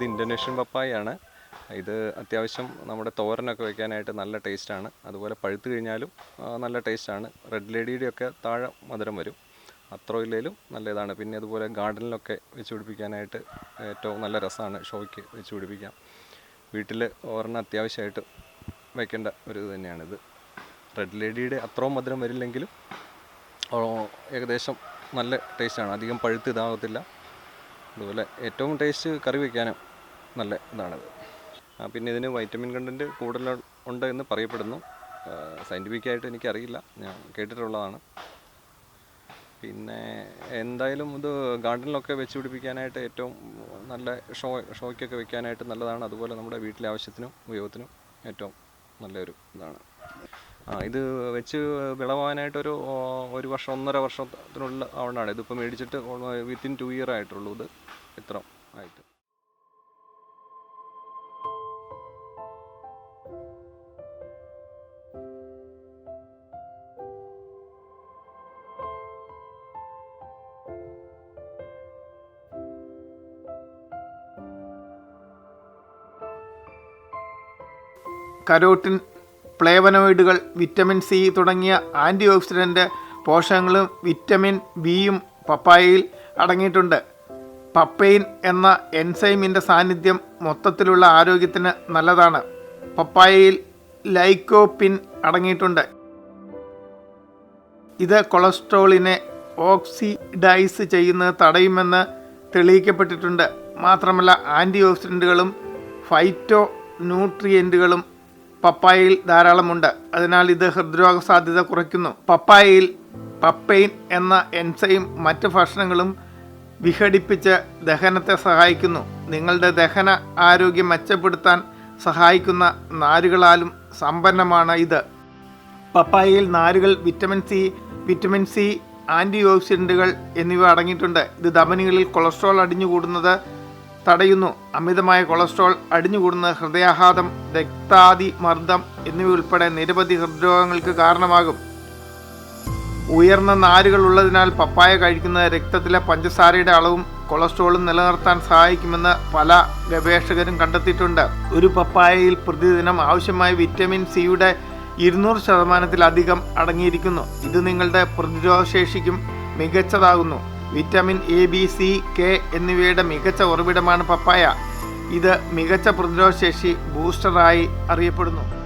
ഇത് ഇന്തോനേഷ്യൻ പപ്പായയാണ് ഇത് അത്യാവശ്യം നമ്മുടെ തോരനൊക്കെ വെക്കാനായിട്ട് നല്ല ടേസ്റ്റാണ്. അതുപോലെ പഴുത്ത് കഴിഞ്ഞാലും നല്ല ടേസ്റ്റാണ്. റെഡ് ലേഡിയുടെയൊക്കെ താഴെ മധുരം വരും. അത്ര ഇല്ലേലും നല്ല ഇതാണ്. പിന്നെ അതുപോലെ ഗാർഡനിലൊക്കെ വെച്ച് പിടിപ്പിക്കാനായിട്ട് ഏറ്റവും നല്ല രസമാണ് ഷോയ്ക്ക് വെച്ച് പിടിപ്പിക്കാം വീട്ടിൽ ഒരെണ്ണം അത്യാവശ്യമായിട്ട് വെക്കേണ്ട ഒരു ഇത് തന്നെയാണിത്. റെഡ് ലേഡിയുടെ അത്രയും മധുരം വരില്ലെങ്കിലും ഏകദേശം നല്ല ടേസ്റ്റാണ്. അധികം പഴുത്ത് ഇതാകത്തില്ല അതുപോലെ ഏറ്റവും ടേസ്റ്റ് കറി വയ്ക്കാനും നല്ല ഇതാണിത്. പിന്നെ ഇതിന് വൈറ്റമിൻ കണ്ടന്റ് കൂടുതൽ ഉണ്ട് എന്ന് പറയപ്പെടുന്നു സയന്റിഫിക്കായിട്ട് എനിക്കറിയില്ല. ഞാൻ കേട്ടിട്ടുള്ളതാണ്. പിന്നെ എന്തായാലും ഇത് ഗാർഡനിലൊക്കെ വെച്ച് പിടിപ്പിക്കാനായിട്ട് ഏറ്റവും നല്ല ഷോ ഷോയ്ക്കൊക്കെ വെക്കാനായിട്ട് നല്ലതാണ്. അതുപോലെ നമ്മുടെ വീട്ടിലെ ആവശ്യത്തിനും ഉപയോഗത്തിനും ഏറ്റവും നല്ലൊരു ഇതാണ്. ആ ഇത് വെച്ച് വിളവാനായിട്ടൊരു ഒരു വർഷം ഒന്നര വർഷത്തിനുള്ളിൽ ആവണാണ് ഇതിപ്പോൾ മേടിച്ചിട്ട് വിത്തിൻ ടു ഇയർ ആയിട്ടുള്ളൂ ഇത്. ഇത്ര ആയിട്ട്. കരോട്ടിൻ പ്ലേവനോയിഡുകൾ വിറ്റമിൻ സി തുടങ്ങിയ ആന്റി ഓക്സിഡന്റ് പോഷകങ്ങളും വിറ്റമിൻ ബിയും പപ്പായയിൽ അടങ്ങിയിട്ടുണ്ട്. പപ്പൈൻ എന്ന എൻസൈമിന്റെ സാന്നിധ്യം മൊത്തത്തിലുള്ള ആരോഗ്യത്തിന് നല്ലതാണ്. പപ്പായയിൽ ലൈക്കോപ്പിൻ അടങ്ങിയിട്ടുണ്ട്. ഇത് കൊളസ്ട്രോളിനെ ഓക്സിഡൈസ് ചെയ്യുന്നത് തടയുമെന്ന് തെളിയിക്കപ്പെട്ടിട്ടുണ്ട്. മാത്രമല്ല ആന്റി ഓക്സിഡന്റുകളും ഫൈറ്റോ ന്യൂട്രിയന്റുകളും പപ്പായയിൽ ധാരാളമുണ്ട്. അതിനാൽ ഇത് ഹൃദ്രോഗ സാധ്യത കുറയ്ക്കുന്നു. പപ്പായയിൽ പപ്പൈൻ എന്ന എൻസൈം മറ്റ് ഭക്ഷണങ്ങളും വിഘടിപ്പിച്ച് ദഹനത്തെ സഹായിക്കുന്നു. നിങ്ങളുടെ ദഹന ആരോഗ്യം മെച്ചപ്പെടുത്താൻ സഹായിക്കുന്ന നാരുകളാലും സമ്പന്നമാണ് ഇത്. പപ്പായയിൽ നാരുകൾ വിറ്റമിൻ സി വിറ്റമിൻ സി ആന്റി ഓക്സിഡന്റുകൾ എന്നിവ അടങ്ങിയിട്ടുണ്ട്. ഇത് ധമനികളിൽ കൊളസ്ട്രോൾ അടിഞ്ഞുകൂടുന്നത് തടയുന്നു. അമിതമായ കൊളസ്ട്രോൾ അടിഞ്ഞുകൂടുന്ന ഹൃദയാഘാതം രക്താതി മർദ്ദം എന്നിവയുൾപ്പെടെ നിരവധി ഹൃദ്രോഗങ്ങൾക്ക് കാരണമാകും. ഉയർന്ന നാരുകൾ ഉള്ളതിനാൽ പപ്പായ കഴിക്കുന്നത് രക്തത്തിലെ പഞ്ചസാരയുടെ അളവും കൊളസ്ട്രോളും നിലനിർത്താൻ സഹായിക്കുമെന്ന് പല ഗവേഷകരും കണ്ടെത്തിയിട്ടുണ്ട്. ഒരു പപ്പായയിൽ പ്രതിദിനം ആവശ്യമായ വിറ്റമിൻ സിയുടെ ഇരുന്നൂറ് ശതമാനത്തിലധികം അടങ്ങിയിരിക്കുന്നു. ഇത് നിങ്ങളുടെ പ്രതിരോധശേഷിക്കും മികച്ചതാകുന്നു. Vitamin A B C K എന്നിവയുടെ മികച്ച ഉറവിടമാണ് പപ്പായ. ഇത് മികച്ച പ്രതിരോധശേഷി ബൂസ്റ്ററായി അറിയപ്പെടുന്നു.